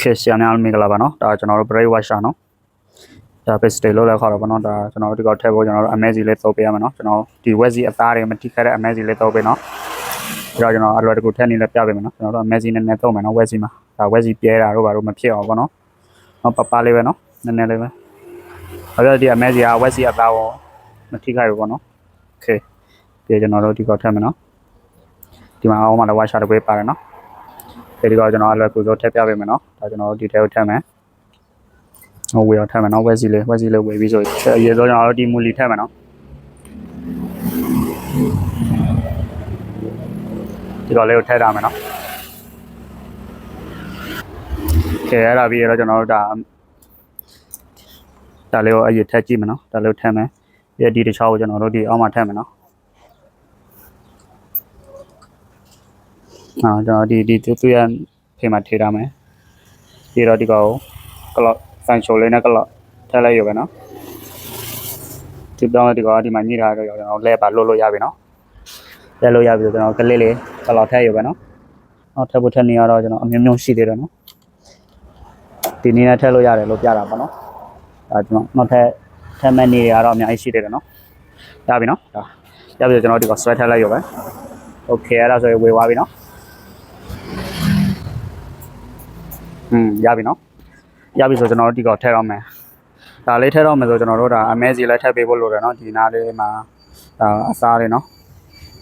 ခေဆရာများမင်္ဂလာပါနော်ဒါကျွန်တော်တို့ break wash နော်ဒါ base day လို့လည်းခေါ်တော့ဗောနော်ဒါကျွန်တော်တို့ဒီကောက်ထည့်ဖို့ကျွန်တော်တို့ amazing လေးသုံးပေးရမယ်နော်ကျွန်တော်ဒီ website အသားတွေမတိခတ်တဲ့ amazing လေးသုံးပေးနော်ပြီးတော့ကျွန်တော်အလွယ်တကူထည့်နေလည်းပြပေးမယ်နော်ကျွန်တော်တို့ amazing နဲ့နဲ့သုံးမယ်နော် website မှာဒါ website ပြဲတာတို့ဘာလို့မဖြစ်အောင်ဗောနော်နော်ပပလေးပဲနော်နည်းနည်းလေးပဲအဲ့တော့ဒီ amazing က website အသားကိုမထိခိုက်ဘူးဗောနော် okay ပြီးကျွန်တော်တို့ဒီကောက်ထည့်မယ်နော်ဒီမှာအောက်မှာလည်း wash တစ်ပေးပါတယ်နော် ဒီတော့ကျွန်တော်အလွယ်ကူဆုံးထည့်ပြပေးမယ်နော်ဒါကျွန်တော်တို့ဒီထဲကိုထည့်မယ်ဟိုဝေတော့ထည့်မယ်နော်ဝက်စီလေးဝက်စီလေးဝေပြီးဆိုရင်အရေးဆုံးကျွန်တော်တို့ဒီမူလီထည့်မယ်နော်ဒီတော့လေးကိုထည့်ထားမယ်နော်ကဲအဲ့ဒါပြီးတော့ကျွန်တော်တို့ဒါဒါလေးကိုအရေးထည့်ကြည့်မယ်နော်ဒါလေးကိုထည့်မယ်ပြီးဒီတစ်ချောင်းကိုကျွန်တော်တို့ဒီအောက်မှာထည့်မယ်နော် အာကျွန်တော်ဒီဒီသူသူရဖေးမှာထေးထားမယ်ပြီးတော့ဒီကောင်ကလော့ဆန်ချိုလေးနဲ့ကလော့ထည့်လိုက်ရပဲနော်ဒီပြောင်းဒီကောင်ဒီမှာညှိထားတော့ကျွန်တော်လဲပါလွတ်လို့ရပြီနော်လဲလို့ရပြီဆိုကျွန်တော်ကလေးလေးကလော့ထည့်ရပဲနော်နောက်ထည့်ဖို့ထည့်နေရတော့ကျွန်တော်အမျိုးမျိုးရှိသေးတယ်နော်ဒီနေ့နဲ့ထည့်လို့ရတယ်လို့ပြတာပေါ့နော်ဒါကျွန်တော်နောက်ထပ်ထည့်မဲ့နေရတော့အများကြီးရှိသေးတယ်နော်ရပြီနော်ဒါရပြီဆိုကျွန်တော်ဒီကောင်ဆွဲထည့်လိုက်ရပဲโอเคအဲ့ဒါဆိုရင်ဝေသွားပြီနော် อืมရပြီနော်ရပြီဆိုကျွန်တော်တို့ဒီကောက်ထည့်တော့မယ်ဒါလေးထည့်တော့မယ်ဆိုကျွန်တော်တို့ဒါအမဲစီလည်းထည့်ပေးဖို့လိုတယ်နော်ဒီနားလေးမှာဒါအစားလေးနော်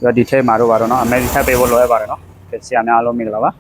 ပြီးတော့ဒီထဲမှာတော့ပါတော့နော်အမဲစီထည့်ပေးဖို့လိုရပါတယ်နော်ဆရာများအားလုံးမင်္ဂလာပါ